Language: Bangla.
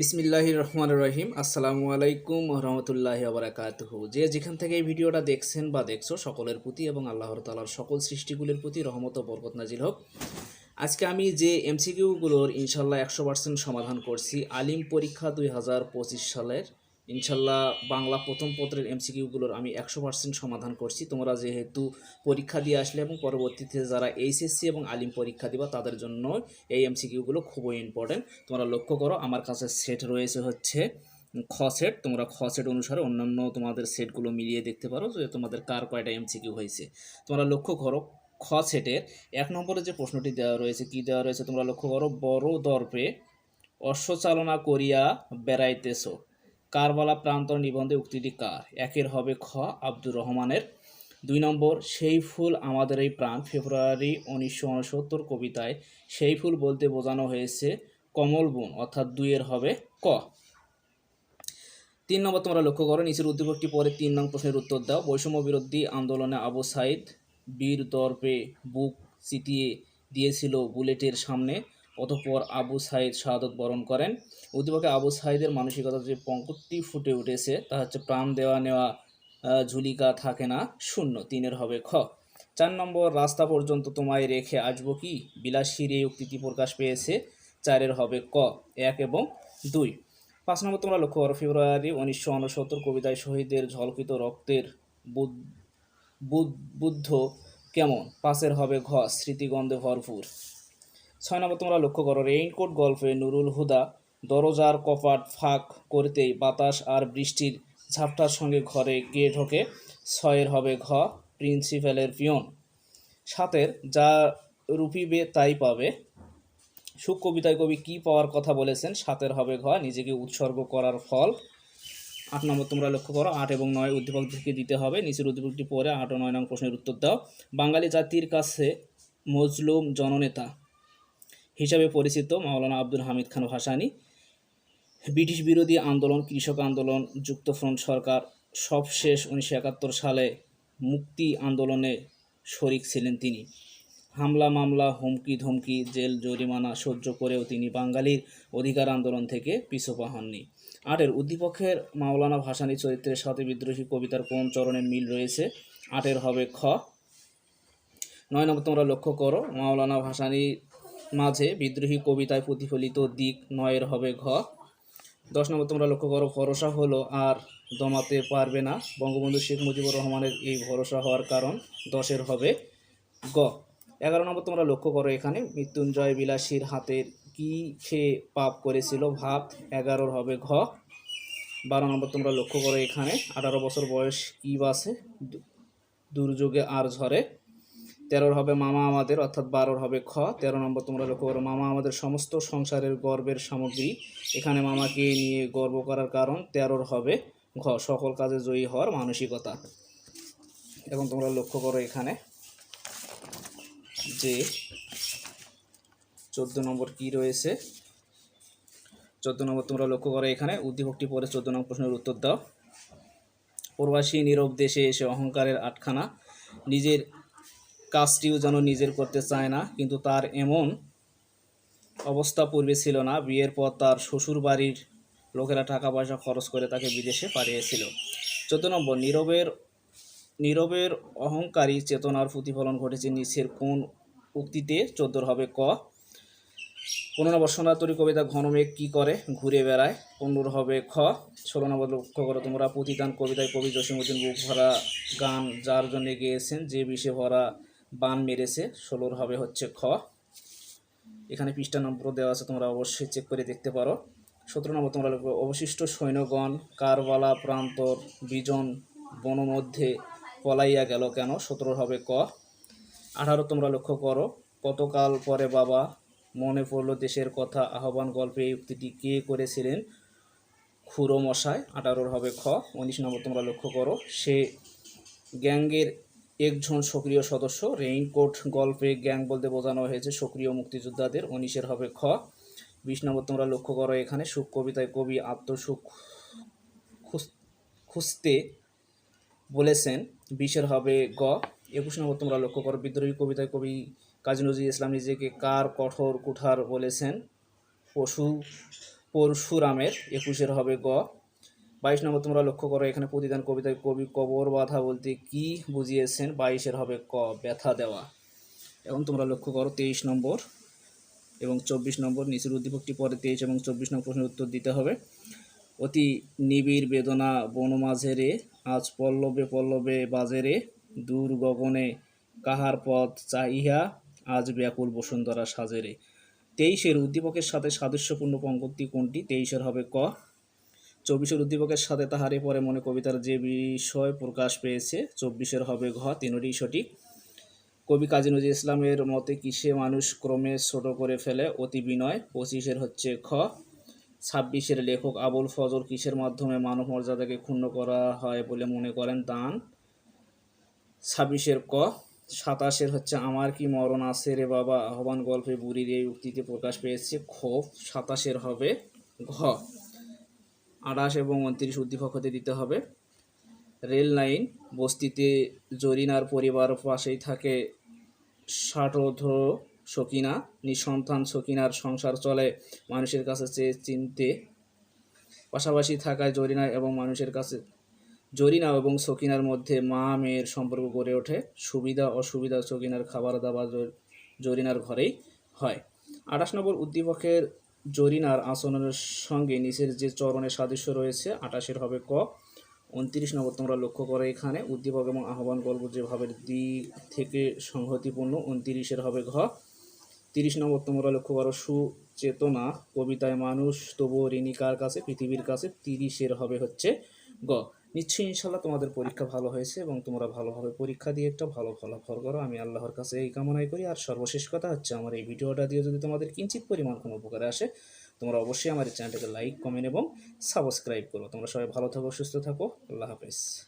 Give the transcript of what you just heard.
বিসমিল্লাহ রহমান রহিম। আসসালামু আলাইকুম রহমতুল্লাহ আবরাকাতহ যে যেখান থেকে এই ভিডিওটা দেখছেন বা দেখছ, সকলের প্রতি এবং আল্লাহর তালার সকল সৃষ্টিগুলির প্রতি রহমত ও বরকত নাজিল হোক। আজকে আমি যে এমসিকিউগুলোর ইনশাল্লাহ একশো পার্সেন্ট সমাধান করছি, আলিম পরীক্ষা দুই হাজার পঁচিশ সালের। ইনশাল্লাহ বাংলা প্রথম পত্রের এমসিকিউগুলোর আমি একশো পার্সেন্ট সমাধান করছি। তোমরা যেহেতু পরীক্ষা দিয়ে আসলে এবং পরবর্তীতে যারা এইচএসসি এবং আলিম পরীক্ষা দিবা, তাদের জন্য এই এমসিকিউগুলো খুবই ইম্পর্টেন্ট তোমরা লক্ষ্য করো, আমার কাছে সেট রয়েছে হচ্ছে খ সেট তোমরা খ সেট অনুসারে অন্যান্য তোমাদের সেটগুলো মিলিয়ে দেখতে পারো যে তোমাদের কার কয়টা এমসিকিউ হয়েছে। তোমরা লক্ষ্য করো, খ সেটের এক নম্বরে যে প্রশ্নটি দেওয়া রয়েছে, কি দেওয়া রয়েছে? তোমরা লক্ষ্য করো, বড় দর্পে অশ্বচালনা করিয়া বেড়াইতেছ। কারবালা প্রান্তর নিবন্ধে উক্তিটি কার? একের হবে খ, আব্দুর রহমানের। দুই নম্বর, সেই ফুল আমাদের এই প্রাণ। ফেব্রুয়ারি উনিশশো উনসত্তর কবিতায় সেই ফুল বলতে বোঝানো হয়েছে কমল বন, অর্থাৎ দুইয়ের হবে ক। তিন নম্বর তোমরা লক্ষ্য করো, নিচের উদ্দীপকটি পরে তিন নং প্রশ্নের উত্তর দাও। বৈষম্য বিরোধী আন্দোলনে আবু সাইদ বীর দর্পে বুক চিতিয়ে দিয়েছিল বুলেটের সামনে। অতঃপর আবু সাইদ শাহাদত বরণ করেন। উদ্দীপকে আবু সাইদের মানসিকতা যে পঙ্কটি ফুটে উঠেছে, তা হচ্ছে প্রাণ দেওয়া নেওয়া ঝুলিকা থাকে না, শূন্য, তিনের হবে খ। চার নম্বর, রাস্তা পর্যন্ত তোমায় রেখে আসব কি? বিলাসীর এই উক্তিটি প্রকাশ পেয়েছে, চারের হবে ক, এক এবং দুই। পাঁচ নম্বর, তোমরা লক্ষ্য করো, ফেব্রুয়ারি উনিশশো উনসত্তর কবিতায় শহীদের ঝলকিত রক্তের বুদ- বুদ- বুদ্ধ কেমন? পাশের হবে ঘ, স্মৃতিগন্ধে ভরপুর। ছয় নম্বর তোমরা লক্ষ্য করো রেইনকোট গল্পে নুরুল হুদা দরজার কপাট ফাঁক করতেই বাতাস আর বৃষ্টির ঝাপটার সঙ্গে ঘরে গিয়ে ঢোকে। ছয়ের হবে ঘ প্রিন্সিপালের পিয়ন। সাতের, যা রুপিবে তাই পাবে। সুখ কবিতায় কবি কী পাওয়ার কথা বলেছেন? সাতের হবে ঘ, নিজেকে উৎসর্গ করার ফল। আট নম্বর তোমরা লক্ষ্য করো, আট এবং নয় উদ্দীপক থেকে দিতে হবে। নিচের উদ্দীপকটি পরে আট ও নয় নং প্রশ্নের উত্তর দাও। বাঙালি জাতির কাছে মজলুম জননেতা। হিসাবে পরিচিত মাওলানা আব্দুল হামিদ খান ভাসানী। ব্রিটিশ বিরোধী আন্দোলন, কৃষক আন্দোলন যুক্তফ্রন্ট সরকার সবশেষ উনিশশো একাত্তর সালে মুক্তি আন্দোলনে শরিক ছিলেন তিনি। হামলা, মামলা, হুমকি, ধমকি, জেল, জরিমানা সহ্য করেও তিনি বাঙালির অধিকার আন্দোলন থেকে পিছপা হননি। আটের উদ্দীপকের মাওলানা ভাসানী চরিত্রের সাথে বিদ্রোহী কবিতার কোন চরণের মিল রয়েছে? আটের হবে খ। নয় নম্বর তোমরা লক্ষ্য করো, মাওলানা ভাসানীর মাঝে বিদ্রোহী কবিতায় প্রতিফলিত দিক নয়ের হবে ঘ। দশ নম্বর তোমরা লক্ষ্য করো, ভরসা হলো আর দমাতে পারবে না। বঙ্গবন্ধু শেখ মুজিবুর রহমানের এই ভরসা হওয়ার কারণ দশের হবে গ। এগারো নম্বর তোমরা লক্ষ্য করো এখানে, মৃত্যুঞ্জয় বিলাসীর হাতের কি খেয়ে পাপ করেছিল ভাত এগারোর হবে ঘ। বারো নম্বর তোমরা লক্ষ্য করো এখানে, আঠারো বছর বয়স কি বাসে দুর্যোগে আর ঝরে। তেরোর হবে মামা আমাদের, অর্থাৎ বারোর হবে খ। তেরো নম্বর তোমরা লক্ষ্য করো, মামা আমাদের সমস্ত সংসারের গর্বের সামগ্রী। এখানে মামাকে নিয়ে গর্ব করার কারণ তেরোর হবে ঘ, সকল কাজে জয়ী হওয়ার মানসিকতা। এখন তোমরা লক্ষ্য করো এখানে যে চোদ্দ নম্বর কি রয়েছে? চোদ্দ নম্বর তোমরা লক্ষ্য করো এখানে, উদ্দীপকটি পরে চোদ্দ নম্বর প্রশ্নের উত্তর দাও। প্রবাসী নীরব দেশে এসে অহংকারের আটখানা, নিজের কাজটিও যেন নিজের করতে চায় না, কিন্তু তার এমন অবস্থা পূর্বে ছিল না। বিয়ের পর তার শ্বশুর বাড়ির লোকেরা টাকা পয়সা খরচ করে তাকে বিদেশে পাঠিয়েছিল। চোদ্দ নম্বর, নীরবের নীরবের অহংকারী চেতনার প্রতিফলন ঘটেছে নিচের কোন উক্তিতে? চোদ্দোর হবে ক। পনেরো নম্বর সোনাতরী কবিতা ঘনমেঘ কি করে ঘুরে বেড়ায়? পনেরো হবে খ। ষোলো নম্বর লক্ষ্য করো তোমরা, প্রতিদান কবিতায় কবি জসীমুদ্দিন বুক ভরা গান যার জন্য গেয়েছেন যে বিষে ভরা বান মেরেছে, ষোলোর হবে হচ্ছে খ। এখানে পৃষ্ঠা নম্বর দেওয়া আছে, তোমরা অবশ্যই চেক করে দেখতে পারো। সতেরো নম্বর তোমরা অবশিষ্ট সৈন্যগণ, কারবালা, প্রান্তর, বিজন বনমধ্যে পলাইয়া গেল কেন? সতেরো হবে ক। আঠারো তোমরা লক্ষ্য করো, কতকাল পরে বাবা, মনে পড়ল দেশের কথা, আহ্বান গল্পে এই উক্তিটি কে করেছিলেন? খুরো মশাই, আঠারোর হবে খ। উনিশ নম্বর তোমরা লক্ষ্য করো, সে গ্যাংয়ের একজন সক্রিয় সদস্য, রেইনকোট গল্পে গ্যাং বলতে বোঝানো হয়েছে সক্রিয় মুক্তিযোদ্ধাদের। উনিশের হবে খ। বিশ নম্বর তোমরা লক্ষ্য করো এখানে সুখ কবিতায় কবি আত্মসুখ খুঁজ- খুঁজতে বলেছেন। বিশের হবে গ। একুশ নম্বর তোমরা লক্ষ্য করো, বিদ্রোহী কবিতায় কবি কাজী নজরুল ইসলাম নিজেকে কার কঠোর কুঠার বলেছেন? পশু পরশুরামের। একুশের হবে গ। বাইশ নম্বর তোমরা লক্ষ্য করো, এখানে প্রতিদান কবিতায় কবি কবর বাধা বলতে কি বুঝিয়েছেন? বাইশের হবে ক, ব্যথা দেওয়া। এখন তোমরা লক্ষ্য করো, তেইশ নম্বর এবং চব্বিশ নম্বর নিচের উদ্দীপকটি পরে তেইশ এবং চব্বিশ নম্বর প্রশ্নের উত্তর দিতে হবে। অতি নিবিড় বেদনা বনমাঝেরে আজ পল্লবে পল্লবে বাজেরে, দূর গগনে কাহার পথ চাহিয়া, আজ ব্যাকুল বসুন্ধরা সাজেরে। তেইশের উদ্দীপকের সাথে সাদৃশ্যপূর্ণ পঙ্কতি কোনটি? তেইশের হবে ক চব্বিশের উদ্দীপকের সাথে তাহারে পরে মনে কবিতার যে বিষয় প্রকাশ পেয়েছে, চব্বিশের হবে ঘ, তিনটি সঠিক। কবি কাজী নজরুল ইসলামের মতে কিসে মানুষ ক্রমে ছোট করে ফেলে? অতি বিনয়। পঁচিশের হচ্ছে খ, ছাব্বিশের লেখক আবুল ফজল কিসের মাধ্যমে মানব মর্যাদাকে ক্ষুণ্ণ করা হয় বলে মনে করেন দান ছাব্বিশের ক, সাতাশের হচ্ছে আমার কি মরণ আছে রে বাবা? আহ্বান গল্পে বুড়ির এই উক্তিতে প্রকাশ পেয়েছে। ক্ষোভ সাতাশের হবে ঘ। আঠাশ এবং উনত্রিশ উদ্দীপক হতে দিতে হবে। রেল লাইন, বস্তিতে জরিনার পরিবার পাশেই থাকে ষাটোধ সকিনা, নিঃসন্তান সকিনার সংসার চলে মানুষের কাছে চেয়ে চিনতে। পাশাপাশি থাকায় জরিনা এবং মানুষের কাছে, জরিনা এবং সকিনার মধ্যে মা মেয়ের সম্পর্ক গড়ে ওঠে। সুবিধা, অসুবিধা সকিনার খাবার দাবার জরিনার ঘরেই হয়। আঠাশ নম্বর উদ্দীপকের জরিনার আসনের সঙ্গে নিচের যে চরণের সাদৃশ্য রয়েছে, আটাশের হবে ক। উনত্রিশ নম্বর তোমরা লক্ষ্য করো এখানে, উদ্দীপক এবং আহ্বান গল্প যেভাবে দিক থেকে সংহতিপূর্ণ, উনত্রিশের হবে ঘ। তিরিশ নম্বর তোমরা লক্ষ্য করো, সুচেতনা, কবিতায় মানুষ তবু ঋণী কার কাছে? পৃথিবীর কাছে। তিরিশের হবে হচ্ছে গ। নিশ্চয়ই ইনশাল্লাহ তোমাদের পরীক্ষা ভালো হয়েছে এবং তোমরা ভালোভাবে পরীক্ষা দিয়ে একটা ভালো ফলাফল করো। আমি আল্লাহর কাছে এই কামনাই করি। আর সর্বশেষ কথা হচ্ছে, আমার এই ভিডিওটা দিয়ে যদি তোমাদের কিঞ্চিত পরিমাণ কোনো উপকারে আসে, তোমরা অবশ্যই আমার এই চ্যানেলটাকে লাইক, কমেন্ট এবং সাবস্ক্রাইব করো। তোমরা সবাই ভালো থাকো, সুস্থ থাকো। আল্লাহ হাফেজ।